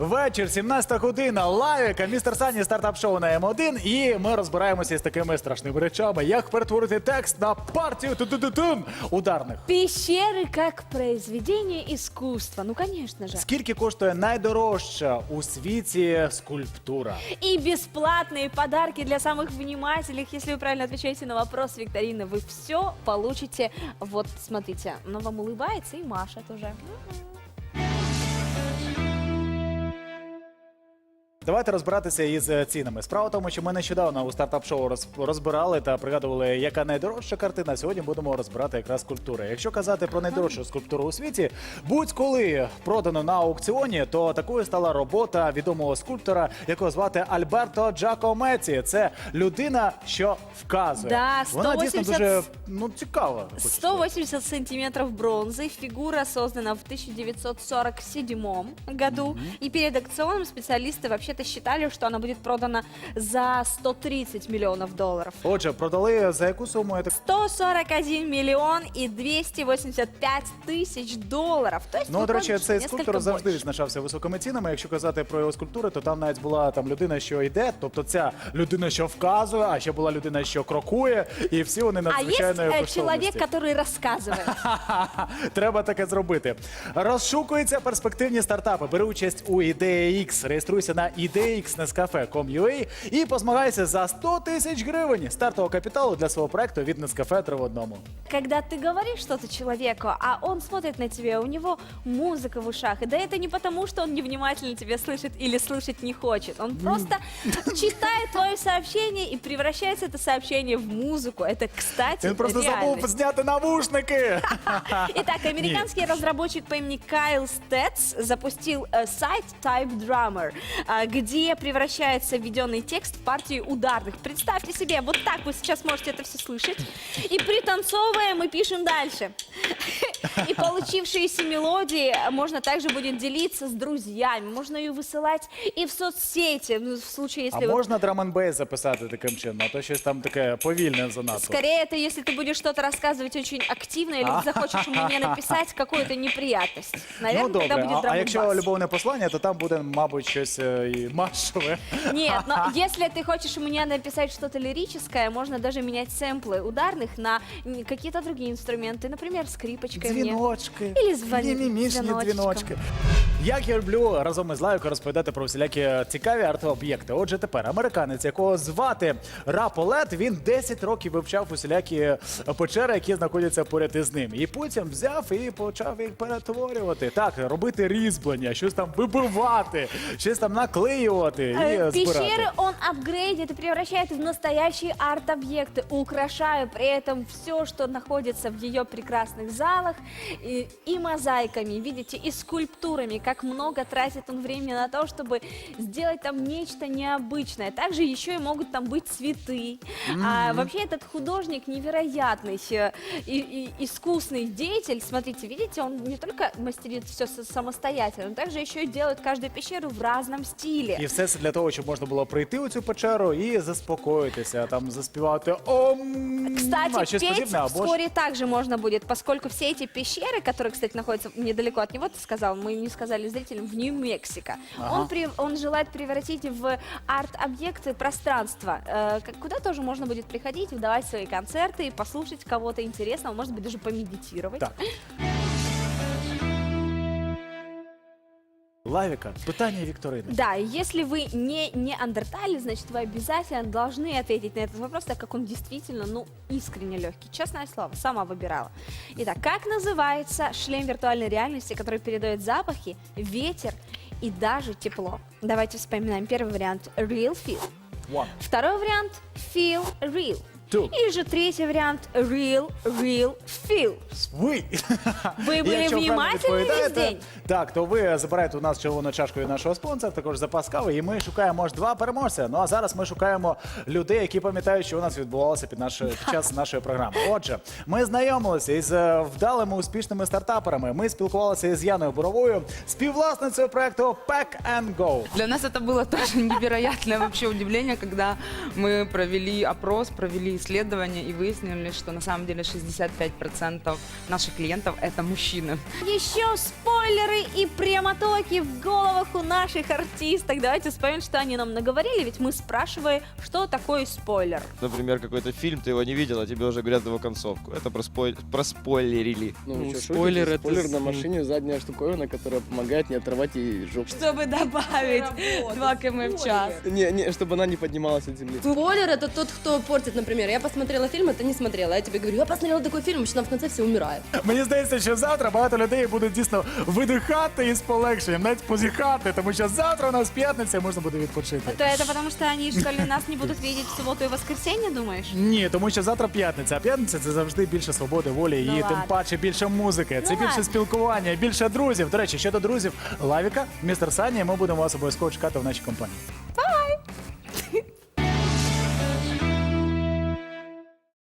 вечір, 17 година, лайвіка, містер Сані, стартап-шоу на М1. І ми розбираємося з такими страшними речами, як перетворити текст на партію ту-ту-ту-тун ударних. Пещеры как произведение искусства. Ну, конечно же. Скільки коштує найдорожча у світі скульптура? И бесплатные подарки для самых внимательных. Если вы правильно отвечаете на вопрос викторины, вы все получите. Вот, смотрите, она вам улыбается и машет уже. Давайте розбиратися із е, цінами. Справа в тому, що ми нещодавно у стартап-шоу роз- розбирали та пригадували, яка найдорожча картина. Сьогодні будемо розбирати якраз скульптури. Якщо казати про найдорожчу скульптуру у світі, будь-коли продано на аукціоні, то такою стала робота відомого скульптора, якого звати Альберто Джакометі. Це людина, що вказує. Да, Вона дійсно дуже ну цікава. хочу сказати. 180 сантиметров бронзы. Фигура создана в 1947 году. И перед акционом специалисты вообще-то считали, что она будет продана за 130 миллионов долларов. Отже, продали за яку суму? Я так 141 миллион и 285 тысяч долларов. То есть, Ну, до речі, секундочку, цей несколько скульптор завжди больше. відзначався високими цінами. Якщо казати про його скульптури, то там навіть була там людина, що йде, тобто ця людина, що вказує, а ще була людина, що крокує, і всі вони А есть надзвичайної э, коштовності. человек, который рассказывает. Треба таке зробити. Розшукуються перспективні стартапи. Бери участь у ідея X. Реєструйся на ideaxnescafe.com.ua і позмагайся за 100 тисяч гривень стартового капіталу для свого проекту від Nescafe 3 в одному. Когда ты говоришь что-то человеку, а он смотрит на тебя, у него музыка в ушах. И да это не потому, что он невнимательно тебя слышит или слышать не хочет. Он просто читает твое сообщение и превращается это сообщение в музыку. Это, кстати, Він просто забув реальность. зняти навушники. Итак, американский разработчик по имени Кайл Стетс запустил э, сайт Type Drummer, э, где превращается введенный текст в партию ударных. Представьте себе, вот так вы сейчас можете это все слышать. И пританцовывая, мы пишем дальше. И получившиеся мелодии можно также будет делиться с друзьями. Можно ее высылать и в соцсети, ну, в случае, А если вы можна драманбейс записати таким чином, а то щось там таке повільне занадто. Скорее, это если ты будешь что-то рассказывать очень активно или захочешь мне написать какую-то неприятность. Наверное, ну добре, тогда будет а, а якщо драм-н-бас. любовне послання, то там буде, мабуть, щось е, і маршове. Нет, но если ты хочешь мне написать что-то лирическое, можно даже менять сэмплы ударных на м, какие-то другие инструменты, например, скрипочкой мне. Дзвіночки, Ілі звон- мімімішні дзвіночком. дзвіночки. Як я люблю разом із Лайкою розповідати про всілякі цікаві арт-об'єкти. Отже, тепер американець, якого звати Раполет, він 10 років вивчав усілякі печери, які знаходяться поряд із ним. І потім взяв і почав їх перетворювати. Так, робити різьблення, щось там вибивати, щось там наклеювати і Э, збирати. Пещеры он апгрейдит и превращает в настоящие арт-объекты, украшая при этом все, что находится в ее прекрасных залах, и, и мозаиками, видите, и скульптурами, как много тратит он времени на то, чтобы сделать там нечто необычное. Также еще и могут там быть цветы. А, вообще этот художник невероятный э, и, и искусный деятель. Смотрите, видите, он не только мастерит все самостоятельно, он также еще и делает каждую пещеру в разном стиле. І все це для того, щоб можна було прийти у цю печеру і заспокоїтися, там заспівати ом. Кстати, а щось петь подібне, або ж вскоре также можно будет, поскольку все эти пещеры, которые, кстати, находятся недалеко от него, ты сказал, мы не сказали зрителям, в Нью-Мексико. Ага. Он, при- он желает превратить в арт-объекты пространство, э, к- куда тоже можно будет приходить, выдавать свои концерты, послушать кого-то интересного, может быть, даже помедитировать. Так. Лавіка, питання Вікторини. Да, если вы не неандерталец, значит, вы обязательно должны ответить на этот вопрос, так как он действительно, ну, искренне легкий. Честное слово, сама выбирала. Итак, как называется шлем виртуальной реальности, который передает запахи, ветер и даже тепло? Давайте вспоминаем. Первый вариант – real feel. One, Второй вариант – feel real. two, Или же третий вариант – real, real, feel. ви. Ви І були якщо правильно внімательні відповідаєте, весь день? Так, то ви забираєте у нас червону чашку від нашого спонсора, також запас кави, і ми шукаємо аж два переможця. Ну а зараз ми шукаємо людей, які пам'ятають, що у нас відбувалося під, нашою, під час нашої програми. Отже, ми знайомилися із е, вдалими успішними стартаперами. Ми спілкувалися із Яною Буровою, співвласницею проекту Pack and Go. Для нас это было тоже невероятное вообще удивление, когда мы провели опрос, провели исследование и выяснили, что на самом деле 65% наших клиентов это мужчины. Еще спойлеры и прямотоки в головах у наших артисток. Давайте вспомним, что они нам наговорили, ведь мы спрашивали, что такое спойлер. Например, какой-то фильм, ты его не видел, а тебе уже говорят его концовку. Это проспой... проспойлерили. Ну, Ну, чё, спойлер шутите? это Спойлер на машине задняя штуковина, которая помогает не оторвать ей жопу. Чтобы добавить 2 км в час. Не, не, чтобы она не поднималась от земли. Спойлер это тот, кто портит, например. Я посмотрела фильм, а ты не смотрела. Я тебе говорю, я посмотрела такой фильм, что там в конце все умирают. Мені здається, що завтра багато людей будуть дійсно видихати із полегшенням, навіть позіхати, тому що завтра у нас п'ятниця, можна буде відпочити. То это потому, что они, что ли, нас не будут видеть в субботу и воскресенье, думаешь? Ні, тому що завтра п'ятниця, а п'ятниця це завжди більше свободи, волі Ну і тим ладно. паче більше музики. Це Ну більше ладно. спілкування, більше друзів. До речі, щодо друзів, Лавіка, містер Сані, ми будемо вас обов'язково чекати в нашій компанії.